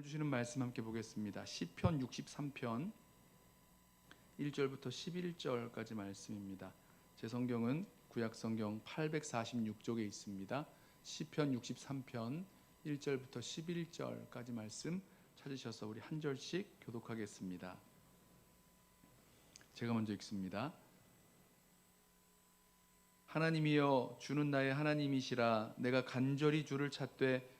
오늘 주시는 말씀 함께 보겠습니다. 시편 63편 1절부터 11절까지 말씀입니다. 제 성경은 구약 성경 846쪽에 있습니다. 시편 63편 1절부터 11절까지 말씀 찾으셔서 우리 한 절씩 교독하겠습니다. 제가 먼저 읽습니다. 하나님이여 주는 나의 하나님이시라 내가 간절히 주를 찾되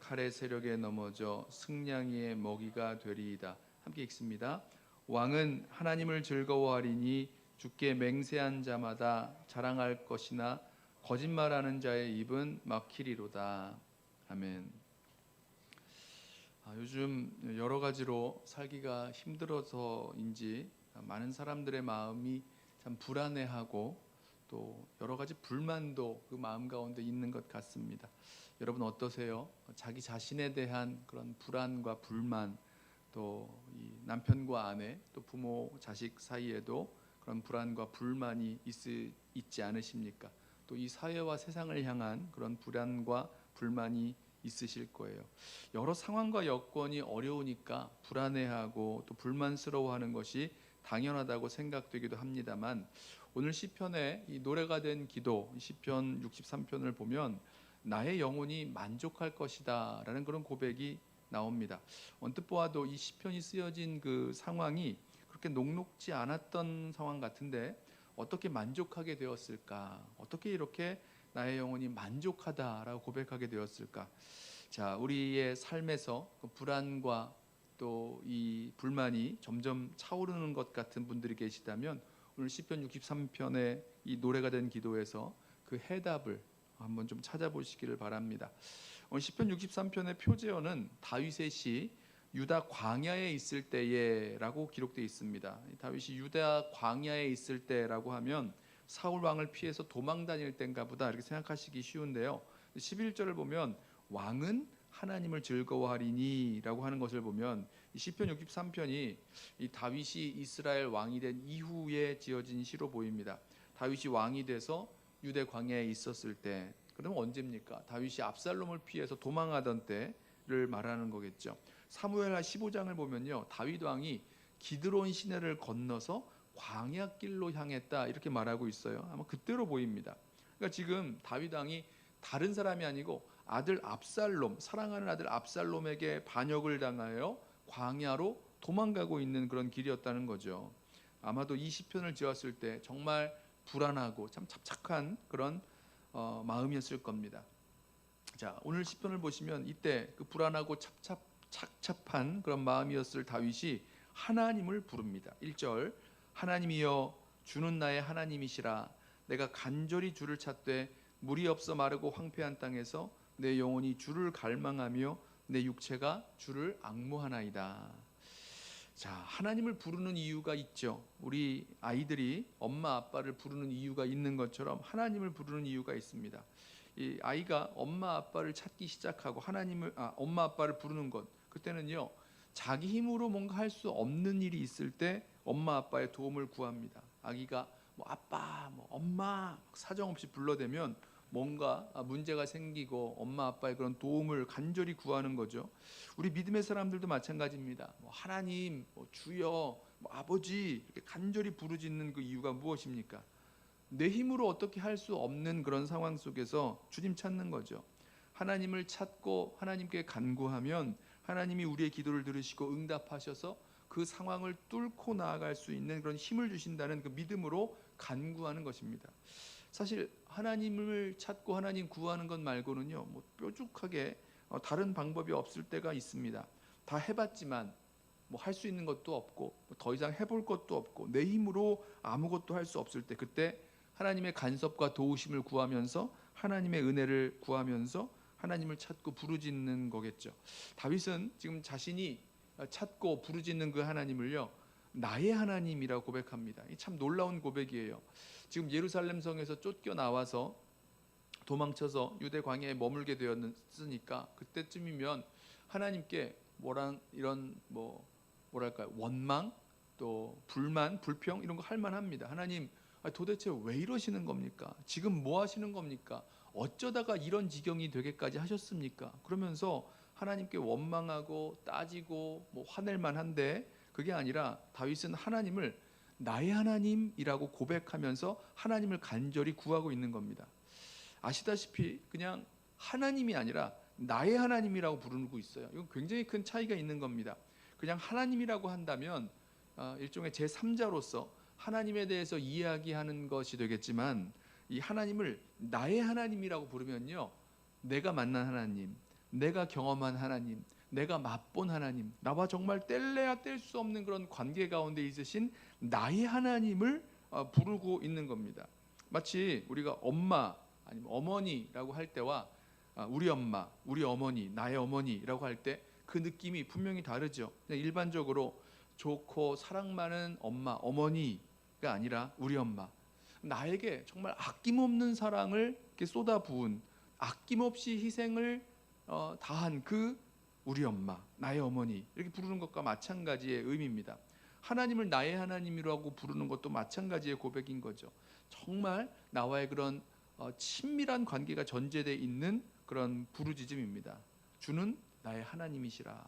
칼의 세력에 넘어져 승냥이의 먹이가 되리이다. 함께 읽습니다. 왕은 하나님을 즐거워하리니 주께 맹세한 자마다 자랑할 것이나 거짓말하는 자의 입은 막히리로다. 아멘. 아, 요즘 여러 가지로 살기가 힘들어서인지 많은 사람들의 마음이 참 불안해하고 또 여러 가지 불만도 그 마음 가운데 있는 것 같습니다. 여러분 어떠세요? 자기 자신에 대한 그런 불안과 불만 또이 남편과 아내 또 부모 자식 사이에도 그런 불안과 불만이 있, 있지 않으십니까? 또 이 사회와 세상을 향한 그런 불안과 불만이 있으실 거예요. 여러 상황과 여건이 어려우니까 불안해하고 또 불만스러워하는 것이 당연하다고 생각되기도 합니다만 오늘 시편에 이 노래가 된 기도 시편 63편을 보면 나의 영혼이 만족할 것이다 라는 그런 고백이 나옵니다. 언뜻 보아도 이 시편이 쓰여진 그 상황이 그렇게 녹록지 않았던 상황 같은데 어떻게 만족하게 되었을까? 어떻게 이렇게 나의 영혼이 만족하다라고 고백하게 되었을까? 자, 우리의 삶에서 그 불안과 또 이 불만이 점점 차오르는 것 같은 분들이 계시다면 오늘 시편 63편의 이 노래가 된 기도에서 그 해답을 한번 좀 찾아보시기를 바랍니다. 오늘 시편 63편의 표제어는 다윗의 시 유다 광야에 있을 때에라고 기록되어 있습니다. 다윗이 유다 광야에 있을 때라고 하면 사울 왕을 피해서 도망 다닐 때인가 보다 이렇게 생각하시기 쉬운데요. 11절을 보면 왕은 하나님을 즐거워하리니라고 하는 것을 보면 이 시편 63편이 이 다윗이 이스라엘 왕이 된 이후에 지어진 시로 보입니다. 다윗이 왕이 돼서 유대 광야에 있었을 때 그러면 언제입니까? 다윗이 압살롬을 피해서 도망하던 때를 말하는 거겠죠. 사무엘하 15장을 보면요. 다윗 왕이 기드론 시내를 건너서 광야길로 향했다 이렇게 말하고 있어요. 아마 그때로 보입니다. 그러니까 지금 다윗 왕이 다른 사람이 아니고 아들 압살롬 사랑하는 아들 압살롬에게 반역을 당하여 광야로 도망가고 있는 그런 길이었다는 거죠. 아마도 이 시편을 지었을 때 정말 불안하고 참 착착한 그런 어, 마음이었을 겁니다. 자 오늘 시편을 보시면 이때 그 불안하고 찹찹 착잡한 그런 마음이었을 다윗이 하나님을 부릅니다. 1절 하나님이여 주는 나의 하나님이시라 내가 간절히 주를 찾되 물이 없어 마르고 황폐한 땅에서 내 영혼이 주를 갈망하며 내 육체가 주를 악무하나이다. 자, 하나님을 부르는 이유가 있죠. 우리 아이들이 엄마 아빠를 부르는 이유가 있는 것처럼 하나님을 부르는 이유가 있습니다. 이 아이가 엄마 아빠를 찾기 시작하고 하나님을 아, 엄마 아빠를 부르는 것 그때는요. 자기 힘으로 뭔가 할 수 없는 일이 있을 때 엄마 아빠의 도움을 구합니다. 아기가 뭐 아빠, 뭐 엄마 사정 없이 불러대면 뭔가 문제가 생기고 엄마 아빠의 그런 도움을 간절히 구하는 거죠. 우리 믿음의 사람들도 마찬가지입니다. 뭐 하나님, 뭐 주여, 뭐 아버지 이렇게 간절히 부르짖는 그 이유가 무엇입니까? 내 힘으로 어떻게 할 수 없는 그런 상황 속에서 주님 찾는 거죠. 하나님을 찾고 하나님께 간구하면 하나님이 우리의 기도를 들으시고 응답하셔서 그 상황을 뚫고 나아갈 수 있는 그런 힘을 주신다는 그 믿음으로 간구하는 것입니다. 사실 하나님을 찾고 하나님 구하는 것 말고는요, 뭐 뾰족하게 어, 다른 방법이 없을 때가 있습니다. 다 해봤지만 뭐 할 수 있는 것도 없고 뭐더 이상 해볼 것도 없고 내 힘으로 아무것도 할 수 없을 때 그때 하나님의 간섭과 도우심을 구하면서 하나님의 은혜를 구하면서 하나님을 찾고 부르짖는 거겠죠. 다윗은 지금 자신이 찾고 부르짖는 그 하나님을요 나의 하나님이라고 고백합니다. 이참 놀라운 고백이에요. 지금 예루살렘 성에서 쫓겨 나와서 도망쳐서 유대 광야에 머물게 되었으니까 그때쯤이면 하나님께 뭐란 이런 뭐 뭐랄까요 원망 또 불만 불평 이런 거 할 만합니다. 하나님 아, 도대체 왜 이러시는 겁니까? 지금 뭐 하시는 겁니까? 어쩌다가 이런 지경이 되게까지 하셨습니까? 그러면서 하나님께 원망하고 따지고 뭐 화낼 만한데 그게 아니라 다윗은 하나님을 나의 하나님이라고 고백하면서 하나님을 간절히 구하고 있는 겁니다. 아시다시피 그냥 하나님이 아니라 나의 하나님이라고 부르고 있어요. 이건 굉장히 큰 차이가 있는 겁니다. 그냥 하나님이라고 한다면 어, 일종의 제 3자로서 하나님에 대해서 이야기하는 것이 되겠지만 이 하나님을 나의 하나님이라고 부르면요. 내가 만난 하나님, 내가 경험한 하나님, 내가 맛본 하나님, 나와 정말 뗄래야 뗄 수 없는 그런 관계 가운데 있으신 나의 하나님을 어, 부르고 있는 겁니다. 마치 우리가 엄마 아니면 어머니라고 할 때와 아, 우리 엄마, 우리 어머니, 나의 어머니라고 할 때 그 느낌이 분명히 다르죠. 그냥 일반적으로 좋고 사랑 많은 엄마, 어머니가 아니라 우리 엄마. 나에게 정말 아낌없는 사랑을 쏟아부은 아낌없이 희생을 어, 다한 그 우리 엄마, 나의 어머니 이렇게 부르는 것과 마찬가지의 의미입니다. 하나님을 나의 하나님이라고 부르는 것도 마찬가지의 고백인 거죠. 정말 나와의 그런 어, 친밀한 관계가 전제돼 있는 그런 부르짖음입니다. 주는 나의 하나님이시라.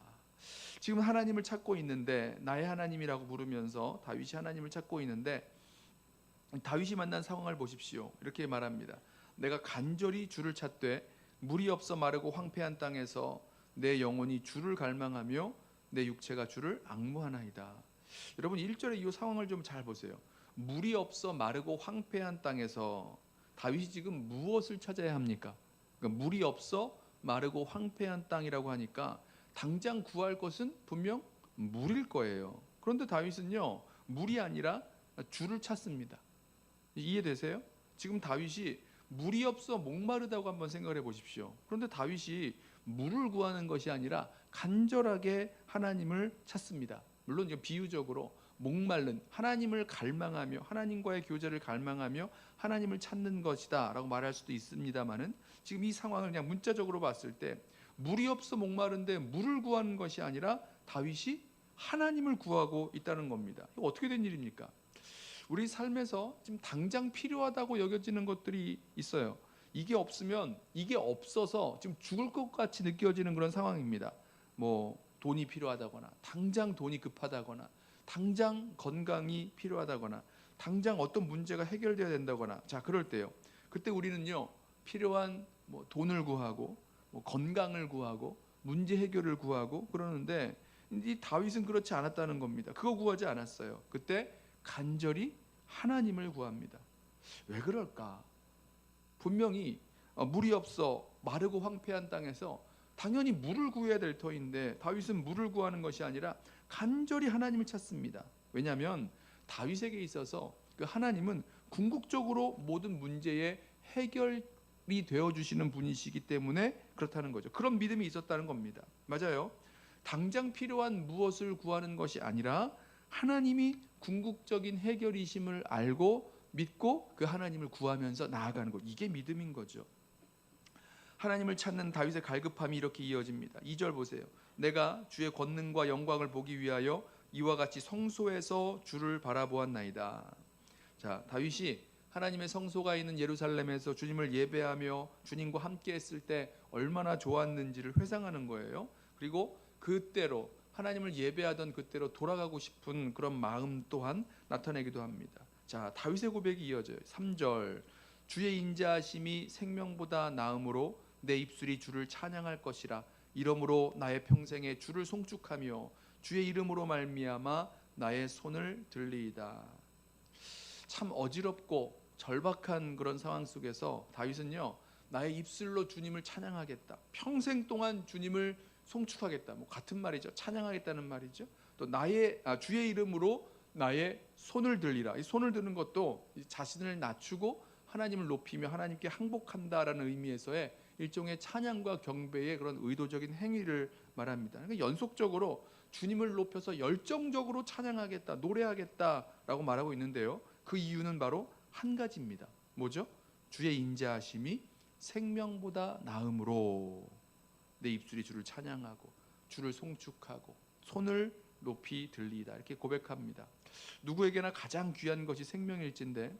지금 하나님을 찾고 있는데 나의 하나님이라고 부르면서 다윗이 하나님을 찾고 있는데 다윗이 만난 상황을 보십시오. 이렇게 말합니다. 내가 간절히 주를 찾되 물이 없어 마르고 황폐한 땅에서 내 영혼이 주를 갈망하며 내 육체가 주를 악무하나이다. 여러분 1절의 이 상황을 좀 잘 보세요. 물이 없어 마르고 황폐한 땅에서 다윗이 지금 무엇을 찾아야 합니까? 그러니까 물이 없어 마르고 황폐한 땅이라고 하니까 당장 구할 것은 분명 물일 거예요. 그런데 다윗은요 물이 아니라 주를 찾습니다. 이해되세요? 지금 다윗이 물이 없어 목마르다고 한번 생각해 보십시오. 그런데 다윗이 물을 구하는 것이 아니라 간절하게 하나님을 찾습니다. 물론 이제 비유적으로 목마른 하나님을 갈망하며 하나님과의 교제를 갈망하며 하나님을 찾는 것이다라고 말할 수도 있습니다만은 지금 이 상황을 그냥 문자적으로 봤을 때 물이 없어 목마른데 물을 구하는 것이 아니라 다윗이 하나님을 구하고 있다는 겁니다. 어떻게 된 일입니까? 우리 삶에서 지금 당장 필요하다고 여겨지는 것들이 있어요. 이게 없으면 이게 없어서 지금 죽을 것 같이 느껴지는 그런 상황입니다. 뭐 돈이 필요하다거나 당장 돈이 급하다거나 당장 건강이 필요하다거나 당장 어떤 문제가 해결돼야 된다거나 자 그럴 때요. 그때 우리는요 필요한 뭐 돈을 구하고 뭐 건강을 구하고 문제 해결을 구하고 그러는데 이 다윗은 그렇지 않았다는 겁니다. 그거 구하지 않았어요. 그때 간절히 하나님을 구합니다. 왜 그럴까? 분명히 어, 물이 없어 마르고 황폐한 땅에서 당연히 물을 구해야 될 터인데 다윗은 물을 구하는 것이 아니라 간절히 하나님을 찾습니다. 왜냐하면 다윗에게 있어서 그 하나님은 궁극적으로 모든 문제의 해결이 되어 주시는 분이시기 때문에 그렇다는 거죠. 그런 믿음이 있었다는 겁니다. 맞아요. 당장 필요한 무엇을 구하는 것이 아니라 하나님이 궁극적인 해결이심을 알고 믿고 그 하나님을 구하면서 나아가는 것. 이게 믿음인 거죠. 하나님을 찾는 다윗의 갈급함이 이렇게 이어집니다. 2절 보세요. 내가 주의 권능과 영광을 보기 위하여 이와 같이 성소에서 주를 바라보았나이다. 자, 다윗이 하나님의 성소가 있는 예루살렘에서 주님을 예배하며 주님과 함께 했을 때 얼마나 좋았는지를 회상하는 거예요. 그리고 그때로 하나님을 예배하던 그때로 돌아가고 싶은 그런 마음 또한 나타내기도 합니다. 자, 다윗의 고백이 이어져요. 3절. 주의 인자하심이 생명보다 나음으로 내 입술이 주를 찬양할 것이라 이러므로 나의 평생에 주를 송축하며 주의 이름으로 말미암아 나의 손을 들리이다. 참 어지럽고 절박한 그런 상황 속에서 다윗은요 나의 입술로 주님을 찬양하겠다. 평생 동안 주님을 송축하겠다. 뭐 같은 말이죠. 찬양하겠다는 말이죠. 또 나의 아, 주의 이름으로 나의 손을 들리라. 이 손을 드는 것도 이 자신을 낮추고 하나님을 높이며 하나님께 항복한다라는 의미에서의 일종의 찬양과 경배의 그런 의도적인 행위를 말합니다. 그러니까 연속적으로 주님을 높여서 열정적으로 찬양하겠다, 노래하겠다라고 말하고 있는데요. 그 이유는 바로 한 가지입니다. 뭐죠? 주의 인자하심이 생명보다 나음으로 내 입술이 주를 찬양하고 주를 송축하고 손을 높이 들리다 이렇게 고백합니다. 누구에게나 가장 귀한 것이 생명일진데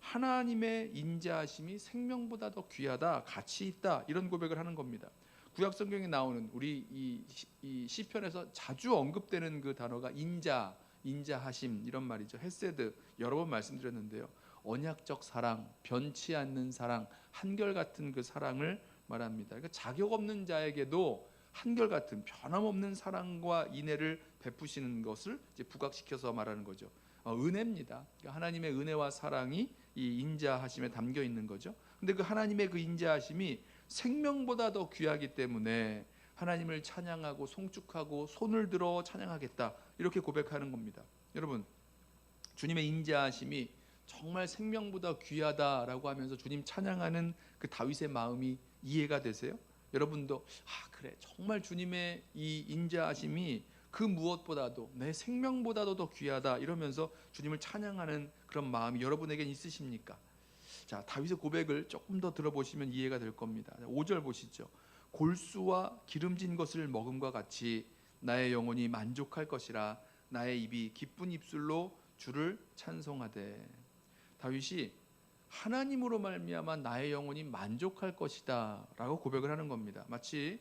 하나님의 인자하심이 생명보다 더 귀하다, 가치 있다 이런 고백을 하는 겁니다. 구약 성경에 나오는 우리 이, 시- 이 시편에서 자주 언급되는 그 단어가 인자, 인자하심 이런 말이죠. 헤세드 여러 번 말씀드렸는데요. 언약적 사랑, 변치 않는 사랑, 한결 같은 그 사랑을 말합니다. 그러니까 자격 없는 자에게도 한결 같은 변함없는 사랑과 인애를 베푸시는 것을 이제 부각시켜서 말하는 거죠. 어, 은혜입니다. 그러니까 하나님의 은혜와 사랑이 이 인자하심에 담겨 있는 거죠. 근데 그 하나님의 그 인자하심이 생명보다 더 귀하기 때문에 하나님을 찬양하고 송축하고 손을 들어 찬양하겠다 이렇게 고백하는 겁니다. 여러분 주님의 인자하심이 정말 생명보다 귀하다라고 하면서 주님 찬양하는 그 다윗의 마음이 이해가 되세요? 여러분도 아 그래 정말 주님의 이 인자하심이 그 무엇보다도 내 생명보다도 더 귀하다 이러면서 주님을 찬양하는 그런 마음이 여러분에겐 있으십니까? 자 다윗의 고백을 조금 더 들어보시면 이해가 될 겁니다. 5절 보시죠. 골수와 기름진 것을 먹음과 같이 나의 영혼이 만족할 것이라 나의 입이 기쁜 입술로 주를 찬송하되 다윗이 하나님으로 말미암아 나의 영혼이 만족할 것이다라고 고백을 하는 겁니다. 마치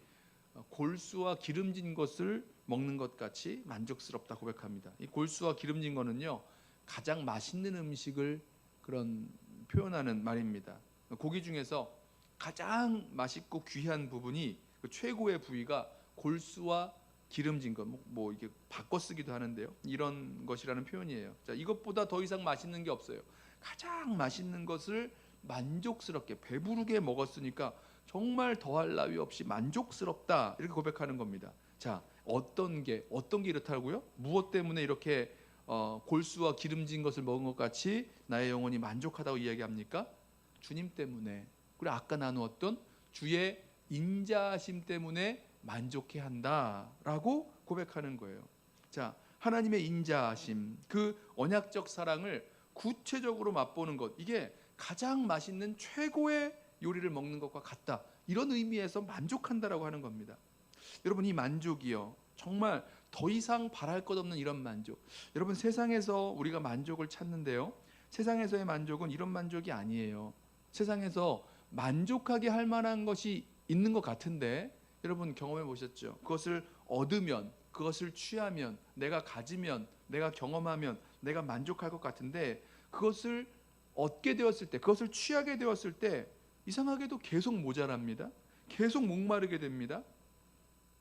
골수와 기름진 것을 먹는 것 같이 만족스럽다 고백합니다. 이 골수와 기름진 거는요 가장 맛있는 음식을 그런 표현하는 말입니다. 고기 중에서 가장 맛있고 귀한 부분이 그 최고의 부위가 골수와 기름진 것, 뭐, 뭐 이게 바꿔 쓰기도 하는데요. 이런 것이라는 표현이에요. 자, 이것보다 더 이상 맛있는 게 없어요. 가장 맛있는 것을 만족스럽게 배부르게 먹었으니까 정말 더할 나위 없이 만족스럽다 이렇게 고백하는 겁니다. 자, 어떤 게 어떤 게 이렇다고요? 무엇 때문에 이렇게 어, 골수와 기름진 것을 먹은 것 같이 나의 영혼이 만족하다고 이야기합니까? 주님 때문에 그리고 아까 나누었던 주의 인자하심 때문에 만족해 한다라고 고백하는 거예요. 자, 하나님의 인자하심, 그 언약적 사랑을 구체적으로 맛보는 것, 이게 가장 맛있는 최고의 요리를 먹는 것과 같다. 이런 의미에서 만족한다라고 하는 겁니다. 여러분 이 만족이요. 정말 더 이상 바랄 것 없는 이런 만족. 여러분 세상에서 우리가 만족을 찾는데요. 세상에서의 만족은 이런 만족이 아니에요. 세상에서 만족하게 할 만한 것이 있는 것 같은데 여러분 경험해 보셨죠? 그것을 얻으면 그것을 취하면 내가 가지면 내가 경험하면 내가 만족할 것 같은데 그것을 얻게 되었을 때 그것을 취하게 되었을 때 이상하게도 계속 모자랍니다. 계속 목마르게 됩니다.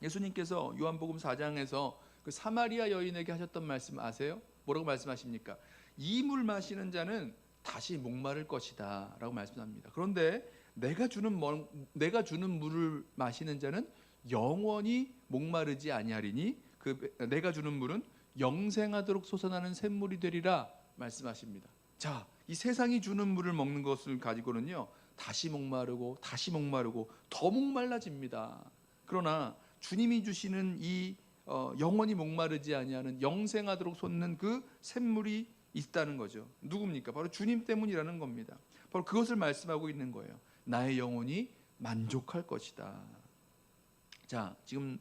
예수님께서 요한복음 4장에서 그 사마리아 여인에게 하셨던 말씀 아세요? 뭐라고 말씀하십니까? 이 물 마시는 자는 다시 목마를 것이다라고 말씀합니다. 그런데 내가 주는 멍- 내가 주는 물을 마시는 자는 영원히 목마르지 아니하리니 그 내가 주는 물은 영생하도록 솟아나는 샘물이 되리라 말씀하십니다. 자, 이 세상이 주는 물을 먹는 것을 가지고는요. 다시 목마르고 다시 목마르고 더 목말라집니다. 그러나 주님이 주시는 이 어, 영원히 목마르지 아니하는 영생하도록 솟는 그 샘물이 있다는 거죠. 누굽니까? 바로 주님 때문이라는 겁니다. 바로 그것을 말씀하고 있는 거예요. 나의 영혼이 만족할 것이다. 자, 지금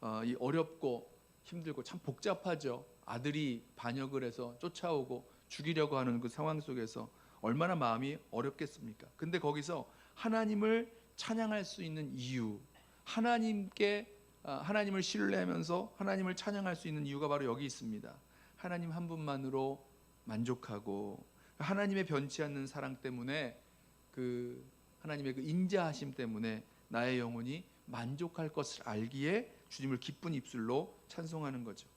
어, 이 어렵고 힘들고 참 복잡하죠. 아들이 반역을 해서 쫓아오고 죽이려고 하는 그 상황 속에서 얼마나 마음이 어렵겠습니까? 근데 거기서 하나님을 찬양할 수 있는 이유, 하나님께 아, 하나님을 신뢰하면서 하나님을 찬양할 수 있는 이유가 바로 여기 있습니다. 하나님 한 분만으로 만족하고 하나님의 변치 않는 사랑 때문에 그 하나님의 그 인자하심 때문에 나의 영혼이 만족할 것을 알기에 주님을 기쁜 입술로 찬송하는 거죠.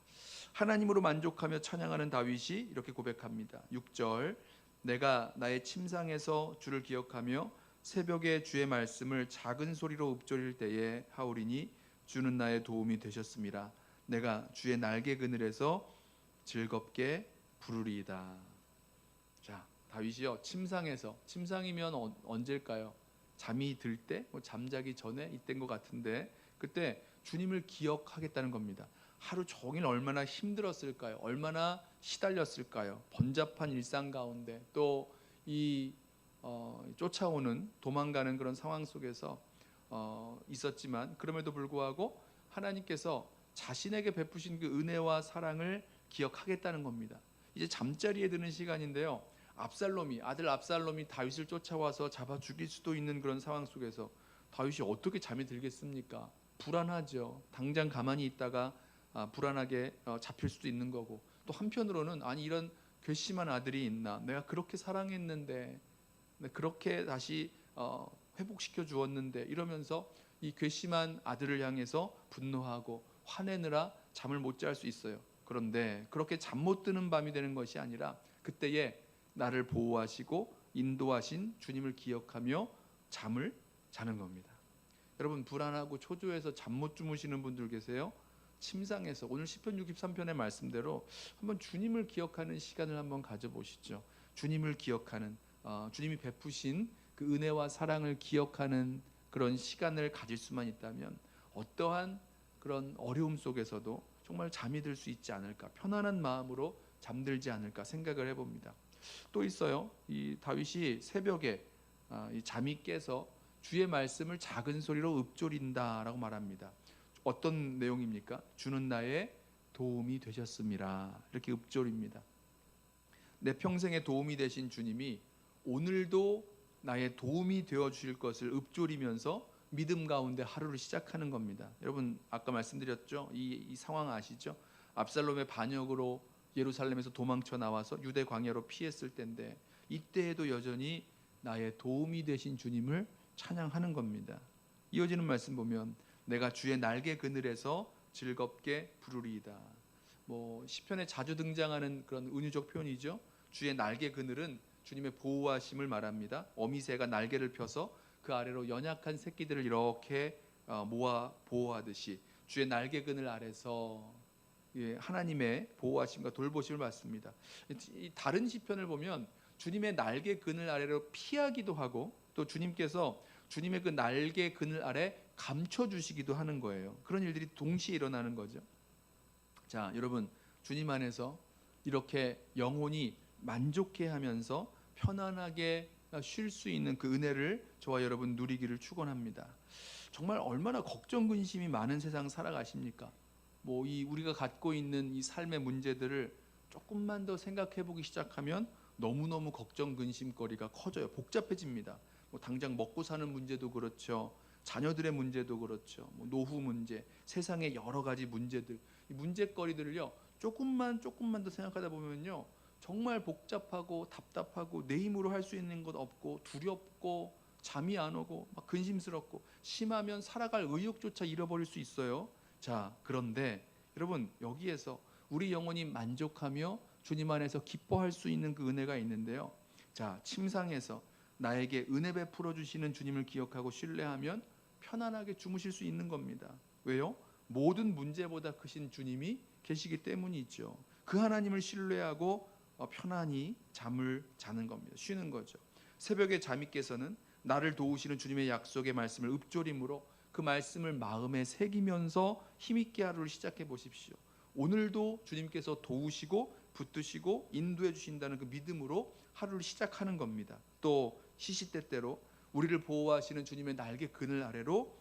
하나님으로 만족하며 찬양하는 다윗이 이렇게 고백합니다. 6절 내가 나의 침상에서 주를 기억하며 새벽에 주의 말씀을 작은 소리로 읊조릴 때에 하오리니 주는 나의 도움이 되셨습니다. 내가 주의 날개 그늘에서 즐겁게 부르리이다. 자, 다윗이요. 침상에서 침상이면 어, 언제일까요? 잠이 들 때, 뭐 잠자기 전에 이때인 것 같은데 그때 주님을 기억하겠다는 겁니다. 하루 종일 얼마나 힘들었을까요? 얼마나 시달렸을까요? 번잡한 일상 가운데 또이 어, 쫓아오는 도망가는 그런 상황 속에서 어, 있었지만 그럼에도 불구하고 하나님께서 자신에게 베푸신 그 은혜와 사랑을 기억하겠다는 겁니다. 이제 잠자리에 드는 시간인데요. 압살롬이 아들 압살롬이 다윗을 쫓아와서 잡아 죽일 수도 있는 그런 상황 속에서 다윗이 어떻게 잠이 들겠습니까? 불안하죠. 당장 가만히 있다가 아, 불안하게 어, 잡힐 수도 있는 거고 또 한편으로는 아니 이런 괘씸한 아들이 있나? 내가 그렇게 사랑했는데 네, 그렇게 다시 어, 회복시켜 주었는데 이러면서 이 괘씸한 아들을 향해서 분노하고 화내느라 잠을 못 잘 수 있어요. 그런데 그렇게 잠 못 드는 밤이 되는 것이 아니라 그때에 나를 보호하시고 인도하신 주님을 기억하며 잠을 자는 겁니다. 여러분 불안하고 초조해서 잠 못 주무시는 분들 계세요? 침상에서 오늘 시편 63편의 말씀대로 한번 주님을 기억하는 시간을 한번 가져보시죠. 주님을 기억하는 어, 주님이 베푸신 그 은혜와 사랑을 기억하는 그런 시간을 가질 수만 있다면 어떠한 그런 어려움 속에서도 정말 잠이 들 수 있지 않을까 편안한 마음으로 잠들지 않을까 생각을 해봅니다. 또 있어요. 이 다윗이 새벽에 아, 이 잠이 깨서 주의 말씀을 작은 소리로 읊조린다라고 말합니다. 어떤 내용입니까? 주는 나의 도움이 되셨습니다. 이렇게 읊조립니다. 내 평생에 도움이 되신 주님이 오늘도 나의 도움이 되어 주실 것을 읊조리면서 믿음 가운데 하루를 시작하는 겁니다. 여러분 아까 말씀드렸죠. 이, 이 상황 아시죠? 압살롬의 반역으로 예루살렘에서 도망쳐 나와서 유대 광야로 피했을 때인데 이때에도 여전히 나의 도움이 되신 주님을 찬양하는 겁니다. 이어지는 말씀 보면 내가 주의 날개 그늘에서 즐겁게 부르리이다. 뭐 시편에 자주 등장하는 그런 은유적 표현이죠. 주의 날개 그늘은 주님의 보호하심을 말합니다. 어미새가 날개를 펴서 그 아래로 연약한 새끼들을 이렇게 어, 모아 보호하듯이 주의 날개 그늘 아래서 예, 하나님의 보호하심과 돌보심을 받습니다. 이 다른 시편을 보면 주님의 날개 그늘 아래로 피하기도 하고 또 주님께서 주님의 그 날개 그늘 아래 감춰 주시기도 하는 거예요. 그런 일들이 동시에 일어나는 거죠. 자, 여러분 주님 안에서 이렇게 영혼이 만족해 하면서 편안하게 쉴 수 있는 그 은혜를 저와 여러분 누리기를 축원합니다. 정말 얼마나 걱정 근심이 많은 세상 살아가십니까? 뭐 이 우리가 갖고 있는 이 삶의 문제들을 조금만 더 생각해 보기 시작하면 너무너무 걱정 근심거리가 커져요. 복잡해집니다. 뭐 당장 먹고 사는 문제도 그렇죠. 자녀들의 문제도 그렇죠. 뭐 노후 문제, 세상의 여러 가지 문제들, 이 문제거리들을요. 조금만 조금만 더 생각하다 보면요. 정말 복잡하고 답답하고 내 힘으로 할 수 있는 것 없고 두렵고 잠이 안 오고 막 근심스럽고 심하면 살아갈 의욕조차 잃어버릴 수 있어요. 자, 그런데 여러분 여기에서 우리 영혼이 만족하며 주님 안에서 기뻐할 수 있는 그 은혜가 있는데요. 자, 침상에서 나에게 은혜 베풀어 주시는 주님을 기억하고 신뢰하면 편안하게 주무실 수 있는 겁니다. 왜요? 모든 문제보다 크신 주님이 계시기 때문이죠. 그 하나님을 신뢰하고 어, 편안히 잠을 자는 겁니다. 쉬는 거죠. 새벽에 잠이 깨서는 나를 도우시는 주님의 약속의 말씀을 읊조림으로 그 말씀을 마음에 새기면서 힘있게 하루를 시작해 보십시오. 오늘도 주님께서 도우시고 붙드시고 인도해 주신다는 그 믿음으로 하루를 시작하는 겁니다. 또 시시때때로 우리를 보호하시는 주님의 날개 그늘 아래로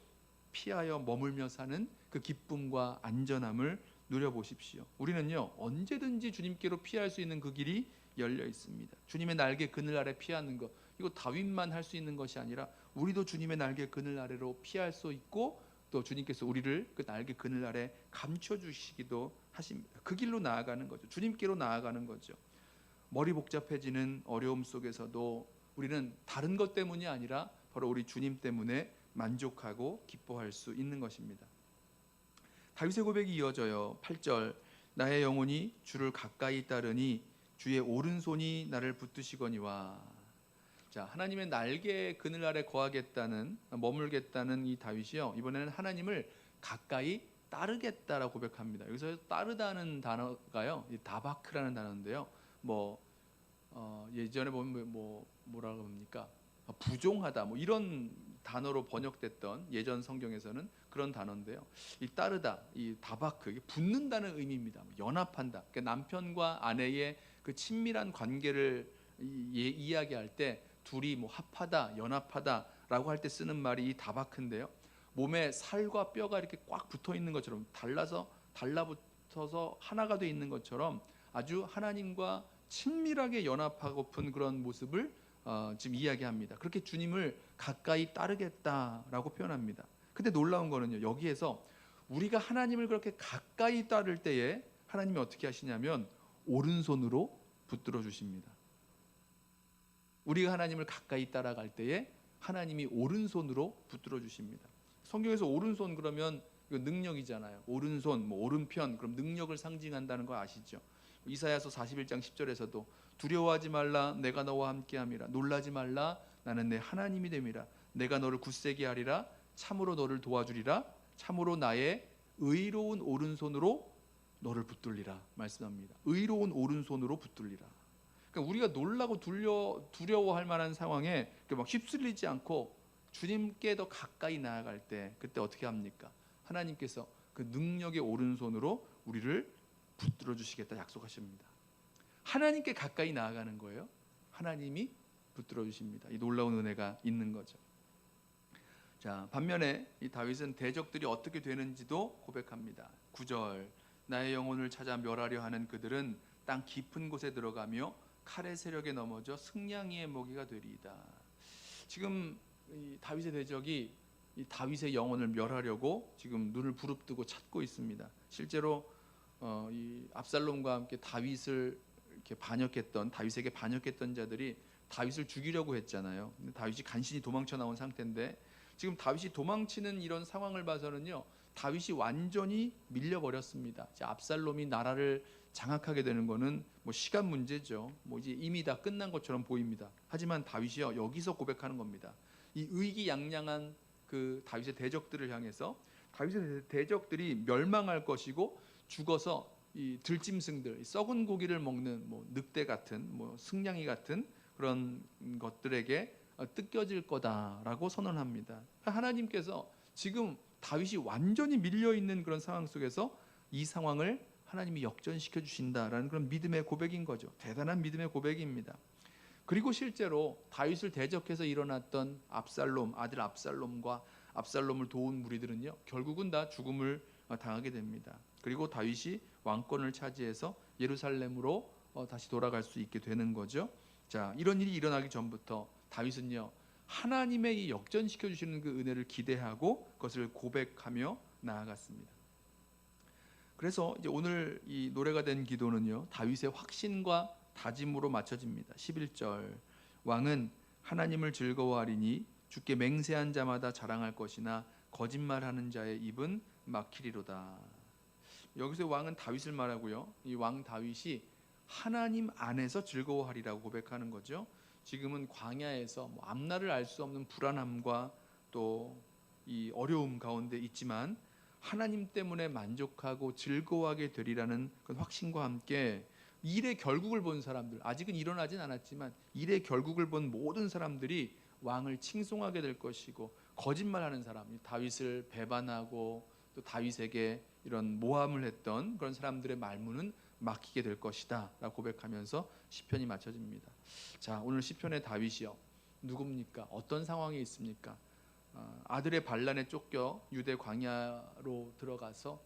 피하여 머물며 사는 그 기쁨과 안전함을 누려보십시오. 우리는요 언제든지 주님께로 피할 수 있는 그 길이 열려 있습니다. 주님의 날개 그늘 아래 피하는 것 이거 다윗만 할 수 있는 것이 아니라 우리도 주님의 날개 그늘 아래로 피할 수 있고 또 주님께서 우리를 그 날개 그늘 아래 감춰 주시기도 하십니다. 그 길로 나아가는 거죠. 주님께로 나아가는 거죠. 머리 복잡해지는 어려움 속에서도 우리는 다른 것 때문이 아니라 바로 우리 주님 때문에 만족하고 기뻐할 수 있는 것입니다. 다윗의 고백이 이어져요. 8절 나의 영혼이 주를 가까이 따르니 주의 오른손이 나를 붙드시거니와 자 하나님의 날개 그늘 아래 거하겠다는 머물겠다는 이 다윗이요 이번에는 하나님을 가까이 따르겠다라고 고백합니다. 여기서 따르다는 단어가요 이 다바크라는 단어인데요. 뭐 어, 예전에 보면 뭐 뭐라고 합니까 아, 부종하다 뭐 이런 단어로 번역됐던 예전 성경에서는 그런 단어인데요. 이 따르다, 이 다바크, 이게 붙는다는 의미입니다. 뭐 연합한다. 그러니까 남편과 아내의 그 친밀한 관계를 이, 예- 이야기할 때 둘이 뭐 합하다, 연합하다라고 할 때 쓰는 말이 이 다바크인데요. 몸에 살과 뼈가 이렇게 꽉 붙어 있는 것처럼 달라서 달라붙어서 하나가 돼 있는 것처럼 아주 하나님과 친밀하게 연합하고픈 그런 모습을 어, 지금 이야기합니다. 그렇게 주님을 가까이 따르겠다라고 표현합니다. 근데 놀라운 거는요. 여기에서 우리가 하나님을 그렇게 가까이 따를 때에 하나님이 어떻게 하시냐면 오른손으로 붙들어 주십니다. 우리가 하나님을 가까이 따라갈 때에 하나님이 오른손으로 붙들어 주십니다. 성경에서 오른손 그러면 능력이잖아요. 오른손, 뭐 오른편 그럼 능력을 상징한다는 거 아시죠? 이사야서 41장 10절에서도 두려워하지 말라 내가 너와 함께함이라 놀라지 말라 나는 내 하나님이 됨이라 내가 너를 굳세게 하리라 참으로 너를 도와주리라 참으로 나의 의로운 오른손으로 너를 붙들리라 말씀합니다. 의로운 오른손으로 붙들리라. 그러니까 우리가 놀라고 두려 두려워할 만한 상황에 막 휩쓸리지 않고 주님께 더 가까이 나아갈 때 그때 어떻게 합니까? 하나님께서 그 능력의 오른손으로 우리를 붙들어 주시겠다 약속하십니다. 하나님께 가까이 나아가는 거예요. 하나님이 붙들어 주십니다. 이 놀라운 은혜가 있는 거죠. 자, 반면에 이 다윗은 대적들이 어떻게 되는지도 고백합니다. 9절 나의 영혼을 찾아 멸하려 하는 그들은 땅 깊은 곳에 들어가며 칼의 세력에 넘어져 승냥이의 먹이가 되리이다. 지금 이 다윗의 대적이 이 다윗의 영혼을 멸하려고 지금 눈을 부릅뜨고 찾고 있습니다. 실제로 어, 이 압살롬과 함께 다윗을 이렇게 반역했던 다윗에게 반역했던 자들이 다윗을 죽이려고 했잖아요. 근데 다윗이 간신히 도망쳐 나온 상태인데 지금 다윗이 도망치는 이런 상황을 봐서는요. 다윗이 완전히 밀려 버렸습니다. 압살롬이 나라를 장악하게 되는 거는 뭐 시간 문제죠. 뭐 이제 이미 다 끝난 것처럼 보입니다. 하지만 다윗이요 여기서 고백하는 겁니다. 이 의기양양한 그 다윗의 대적들을 향해서 다윗의 대적들이 멸망할 것이고 죽어서 이 들짐승들, 이 썩은 고기를 먹는 뭐 늑대 같은 뭐 승냥이 같은 그런 것들에게 어, 뜯겨질 거다라고 선언합니다. 하나님께서 지금 다윗이 완전히 밀려 있는 그런 상황 속에서 이 상황을 하나님이 역전시켜 주신다라는 그런 믿음의 고백인 거죠. 대단한 믿음의 고백입니다. 그리고 실제로 다윗을 대적해서 일어났던 압살롬 아들 압살롬과 압살롬을 도운 무리들은요 결국은 다 죽음을 어, 당하게 됩니다. 그리고 다윗이 왕권을 차지해서 예루살렘으로 어, 다시 돌아갈 수 있게 되는 거죠. 자 이런 일이 일어나기 전부터 다윗은요 하나님의 이 역전시켜 주시는 그 은혜를 기대하고 그것을 고백하며 나아갔습니다. 그래서 이제 오늘 이 노래가 된 기도는요 다윗의 확신과 다짐으로 맞춰집니다. 11절 왕은 하나님을 즐거워하리니 주께 맹세한 자마다 자랑할 것이나 거짓말하는 자의 입은 막히리로다. 여기서 왕은 다윗을 말하고요. 이 왕 다윗이 하나님 안에서 즐거워하리라고 고백하는 거죠. 지금은 광야에서 뭐 앞날을 알 수 없는 불안함과 또 이 어려움 가운데 있지만 하나님 때문에 만족하고 즐거워하게 되리라는 그 확신과 함께 일의 결국을 본 사람들 아직은 일어나진 않았지만 일의 결국을 본 모든 사람들이 왕을 칭송하게 될 것이고 거짓말하는 사람 다윗을 배반하고 또 다윗에게 이런 모함을 했던 그런 사람들의 말문은 막히게 될 것이다라고 고백하면서 시편이 맞춰집니다. 자 오늘 시편의 다윗이요 누굽니까? 어떤 상황에 있습니까? 어, 아들의 반란에 쫓겨 유대 광야로 들어가서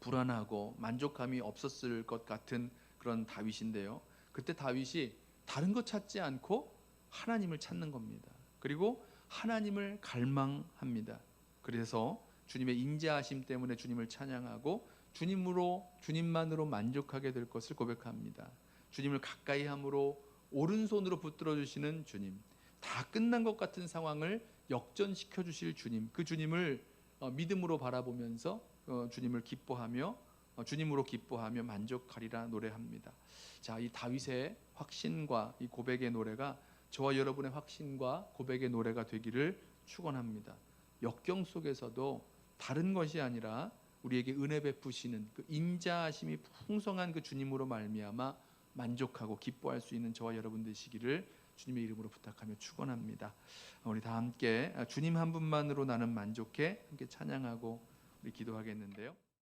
불안하고 만족감이 없었을 것 같은 그런 다윗인데요. 그때 다윗이 다른 것 찾지 않고 하나님을 찾는 겁니다. 그리고 하나님을 갈망합니다. 그래서 주님의 인자하심 때문에 주님을 찬양하고 주님으로 주님만으로 만족하게 될 것을 고백합니다. 주님을 가까이 함으로 오른손으로 붙들어 주시는 주님. 다 끝난 것 같은 상황을 역전시켜 주실 주님, 그 주님을 어, 믿음으로 바라보면서 어, 주님을 기뻐하며 어, 주님으로 기뻐하며 만족하리라 노래합니다. 자, 이 다윗의 확신과 이 고백의 노래가 저와 여러분의 확신과 고백의 노래가 되기를 축원합니다. 역경 속에서도 다른 것이 아니라 우리에게 은혜 베푸시는 그 인자하심이 풍성한 그 주님으로 말미암아 만족하고 기뻐할 수 있는 저와 여러분 되시기를 주님의 이름으로 부탁하며 축원합니다. 우리 다 함께 주님 한 분만으로 나는 만족해 함께 찬양하고 우리 기도하겠는데요.